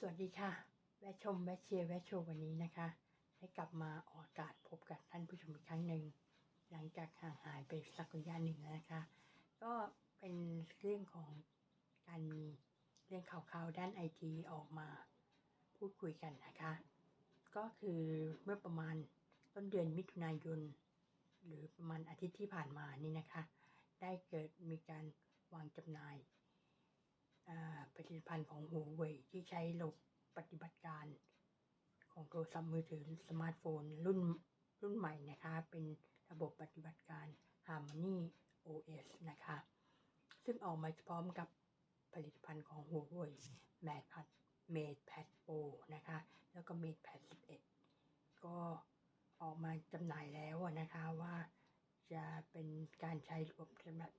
สวัสดีค่ะ แวะชม แวะเชียร์ แวะโชว์วันนี้นะคะ ให้กลับมาออกอากาศพบกับท่านผู้ชมอีกครั้งหนึ่ง หลังจากห่างหายไปสักระยะหนึ่งแล้วนะคะ ก็เป็นเรื่องของการมีเรื่องข่าวๆด้านไอทีออกมาพูดคุยกันนะคะ ก็คือเมื่อประมาณต้นเดือนมิถุนายน หรือประมาณอาทิตย์ที่ผ่านมานี่นะคะ ได้เกิดมีการวางจำหน่าย ผลิตภัณฑ์ของหัวเว่ยที่ใช้ระบบปฏิบัติการ ของโทรศัพท์มือถือสมาร์ทโฟนรุ่นรุ่นใหม่นะคะ เป็นระบบปฏิบัติการ Harmony OS นะคะ ซึ่งออกมาพร้อมกับผลิตภัณฑ์ของหัวเว่ย MatePad MatePad Pro นะคะ แล้วก็ MatePad 11 ก็ออกมาจำหน่ายแล้วนะคะว่าจะเป็นการใช้ระบบ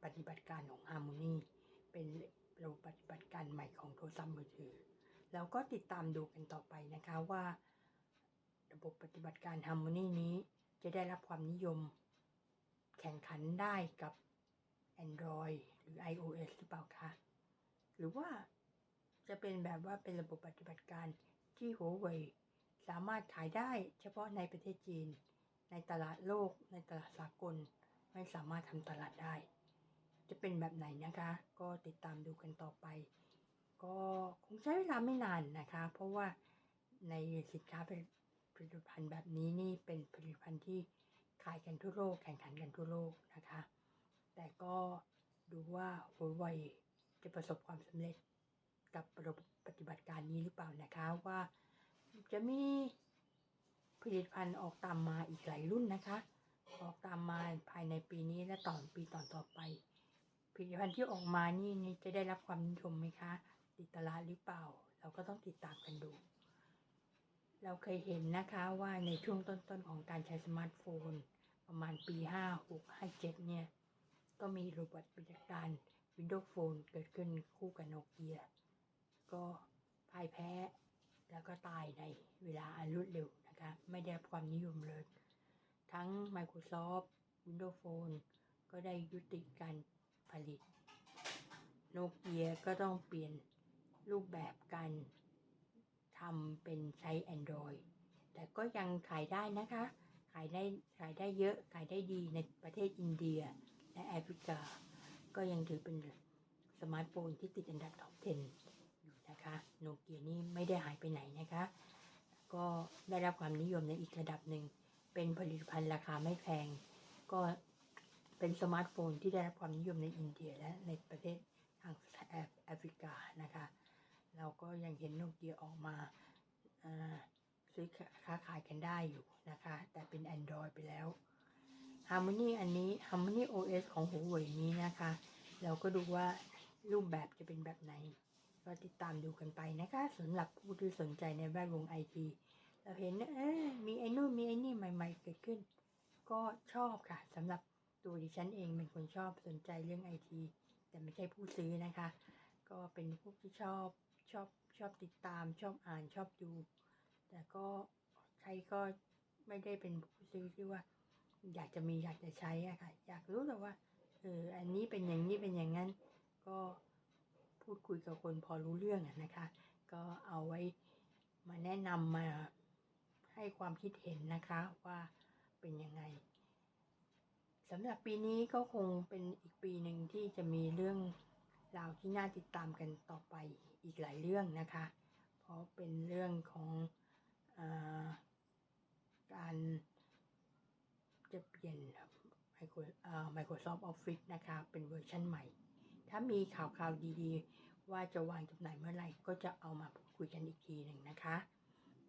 ปฏิบัติการของ Harmony เป็น ระบบปฏิบัติการใหม่ของโทรศัพท์มือถือ แล้วก็ติดตามดูกันต่อไปนะคะว่า ระบบปฏิบัติการ Harmony นี้จะได้รับความนิยม แข่งขันได้กับ Android หรือ iOS หรือเปล่าคะ หรือว่าจะเป็นแบบว่าเป็นระบบปฏิบัติการที่หัวเว่ยสามารถขายได้เฉพาะในประเทศจีน ในตลาดโลก ในตลาดสากล ไม่สามารถทำตลาดได้ จะเป็นแบบไหนนะคะ ก็ติดตามดูกันต่อไป ก็คงใช้เวลาไม่นานนะคะ เพราะว่าในสินค้าผลิตภัณฑ์แบบนี้นี่เป็นผลิตภัณฑ์ที่ขายกันทั่วโลกแข่งขันกันทั่วโลกนะคะ แต่ก็ดูว่าหัวไวจะประสบความสำเร็จกับระบบปฏิบัติการนี้หรือเปล่านะคะว่าจะมีผลิตภัณฑ์ออกตามมาอีกหลายรุ่นนะคะ ออกตามมาภายในปีนี้และต่อปีต่อต่อไป ผลิตภัณฑ์ที่ออกมานี่นี่จะได้รับความนิยมไหมคะ ติดตลาดหรือเปล่า เราก็ต้องติดตามกันดู เราเคยเห็นนะคะว่าในช่วงต้นๆของการใช้สมาร์ทโฟน ประมาณปี 5 6 5 7 เนี่ย ก็มีระบบปฏิบัติการ Windows Phone เกิดขึ้นคู่กับโนเกียก็พ่ายแพ้แล้วก็ตายในเวลาอันรวดเร็วนะคะ ไม่ได้ความนิยมเลย ทั้ง Microsoft Windows Phone ก็ได้ยุติการ ผลิต โนเกียก็ต้องเปลี่ยนรูปแบบการทำเป็นใช้ Android แต่ก็ยังขายได้นะคะ ขายได้ขายได้เยอะ ขายได้ดีในประเทศอินเดียและแอฟริกา ก็ยังถือเป็นสมาร์ทโฟนที่ติดอันดับท็อป 10 อยู่นะคะโนเกียนี่ไม่ได้หายไปไหนนะคะ ก็ได้รับความนิยมในอีกระดับหนึ่ง เป็นผลิตภัณฑ์ราคาไม่แพง ก็ เป็นสมาร์ทโฟนที่ได้รับความนิยมในอินเดียและในประเทศทางแอฟแอฟริกานะคะ เราก็ยังเห็นโนเกียออกมาซื้อค้าขายกันได้อยู่นะคะ แต่เป็น Android ไปแล้ว Harmony อันนี้ Harmony OS ของหัวเว่ยนี้นะคะ เราก็ดูว่ารูปแบบจะเป็นแบบไหน ก็ติดตามดูกันไปนะคะสำหรับผู้ที่สนใจในแวดวงไอทีเราเห็นมีไอ้นู่นมีไอ้นี่ใหม่ ๆ เกิดขึ้น ก็ชอบค่ะสำหรับ ตัวดิฉันเองเป็นคนชอบสนใจเรื่องไอทีแต่ไม่ใช่ผู้ซื้อนะคะ ก็เป็นพวกที่ชอบชอบชอบติดตามชอบอ่านชอบดู แต่ก็ใช้ก็ไม่ได้เป็นผู้ซื้อที่ว่า อยากจะมีอยากจะใช้อะค่ะ อยากรู้แต่ว่าเอออันนี้เป็นอย่างนี้เป็นอย่างนั้น ก็พูดคุยกับคนพอรู้เรื่องนะคะ ก็เอาไว้มาแนะนำมาให้ความคิดเห็นนะคะว่าเป็นยังไง สำหรับปีนี้ก็คงเป็นอีกปีหนึ่งที่จะมีเรื่องราวที่น่าติดตามกันต่อไปอีกหลายเรื่องนะคะ เพราะเป็นเรื่องของอาการจะเปลี่ยน Microsoft Office นะคะ เป็นเวอร์ชันใหม่ ถ้ามีข่าวข่าวดีๆ ว่าจะวางจำหน่ายเมื่อไหร่ ก็จะเอามาพูดคุยกันอีกทีหนึ่งนะคะ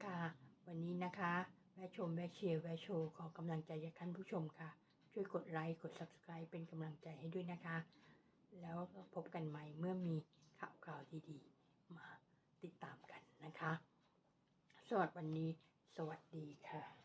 ค่ะ วันนี้นะคะ แวะชม แวะเชียร์ แวะโชว์ ขอกำลังใจจากท่านผู้ชมค่ะ ช่วยกดไลค์กด Subscribe เป็นกำลังใจให้ด้วยนะคะ แล้วพบกันใหม่เมื่อมีข่าวข่าวดีๆ มาติดตามกันนะคะ สวัสดีวันนี้ สวัสดีค่ะ